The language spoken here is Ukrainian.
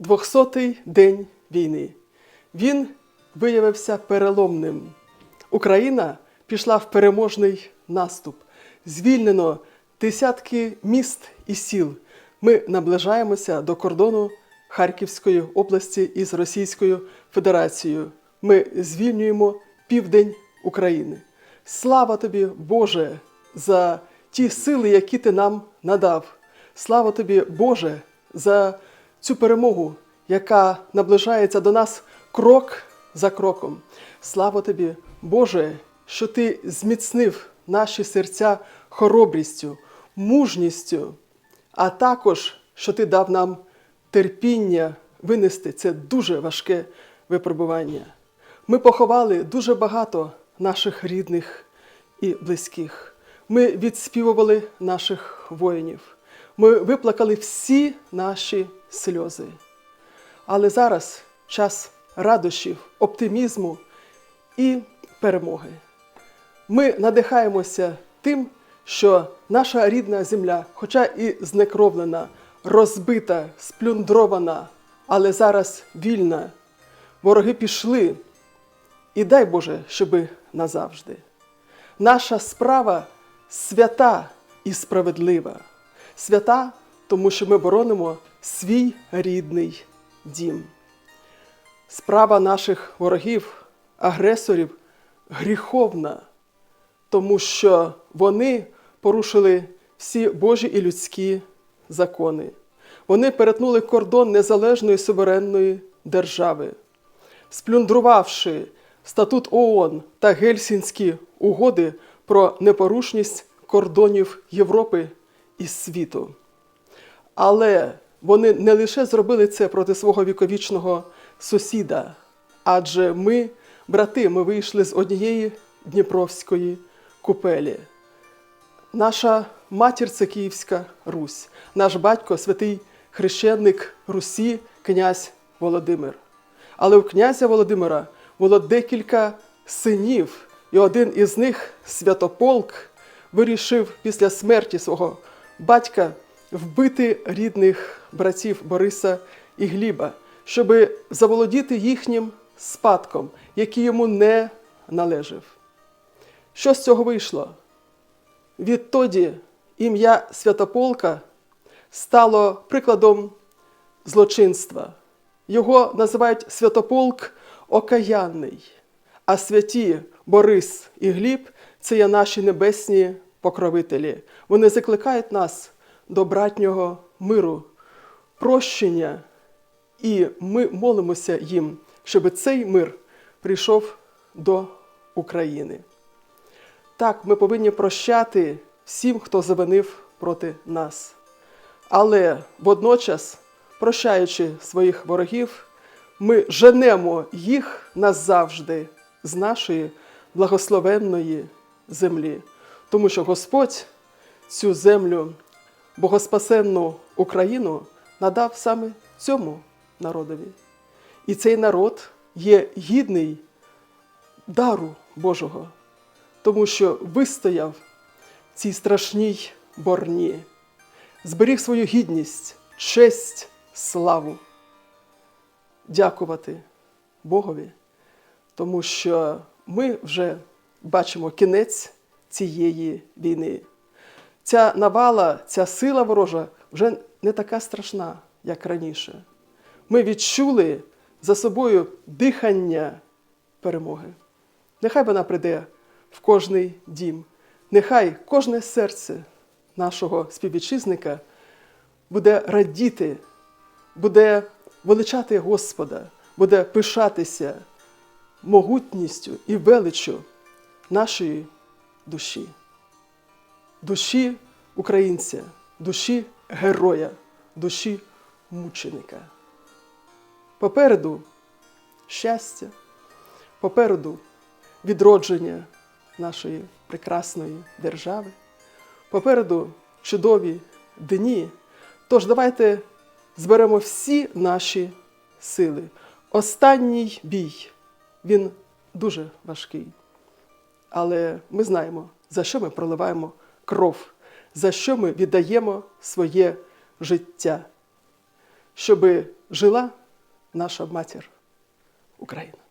200-й день війни. Він виявився переломним. Україна пішла в переможний наступ. Звільнено десятки міст і сіл. Ми наближаємося до кордону Харківської області із Російською Федерацією. Ми звільнюємо південь України. Слава тобі, Боже, за ті сили, які ти нам надав. Слава тобі, Боже, за цю перемогу, яка наближається до нас крок за кроком. Слава тобі, Боже, що ти зміцнив наші серця хоробрістю, мужністю, а також, що ти дав нам терпіння винести це дуже важке випробування. Ми поховали дуже багато наших рідних і близьких. Ми відспівували наших воїнів. Ми виплакали всі наші сльози. Але зараз час радощів, оптимізму і перемоги. Ми надихаємося тим, що наша рідна земля, хоча і знекровлена, розбита, сплюндрована, але зараз вільна. Вороги пішли, і дай Боже, щоби назавжди. Наша справа свята і справедлива. Свята, тому що ми боронимо свій рідний дім. Справа наших ворогів, агресорів гріховна, тому що вони порушили всі Божі і людські закони. Вони перетнули кордон незалежної суверенної держави, сплюндрувавши статут ООН та Гельсінські угоди про непорушність кордонів Європи і світу. Але вони не лише зробили це проти свого віковічного сусіда, адже ми, брати, ми вийшли з однієї Дніпровської купелі. Наша матір це Київська Русь, наш батько святий хрещеник Русі, князь Володимир. Але у князя Володимира було декілька синів, і один із них, Святополк, вирішив після смерті свого батька вбити рідних братів Бориса і Гліба, щоби заволодіти їхнім спадком, який йому не належав. Що з цього вийшло? Відтоді ім'я Святополка стало прикладом злочинства. Його називають Святополк Окаянний, а святі Борис і Гліб це є наші небесні покровителі. Вони закликають нас до братнього миру, прощення, і ми молимося їм, щоб цей мир прийшов до України. Так, ми повинні прощати всім, хто завинив проти нас. Але водночас, прощаючи своїх ворогів, ми женемо їх назавжди з нашої благословенної землі, тому що Господь цю землю, богоспасенну Україну, надав саме цьому народові. І цей народ є гідний дару Божого тому що вистояв в цій страшній борні, зберіг свою гідність, честь, славу. Дякувати Богові, тому що ми вже бачимо кінець цієї війни. Ця навала, ця сила ворожа вже не така страшна, як раніше. Ми відчули за собою дихання перемоги. Нехай вона прийде в кожний дім. Нехай кожне серце нашого співвітчизника буде радіти, буде величати Господа, буде пишатися могутністю і величчю нашої душі, душі українця, душі героя, душі мученика. Попереду щастя, попереду відродження нашої прекрасної держави. Попереду чудові дні. Тож давайте зберемо всі наші сили. Останній бій, він дуже важкий. Але ми знаємо, за що ми проливаємо кров, за що ми віддаємо своє життя, щоби жила наша матір Україна.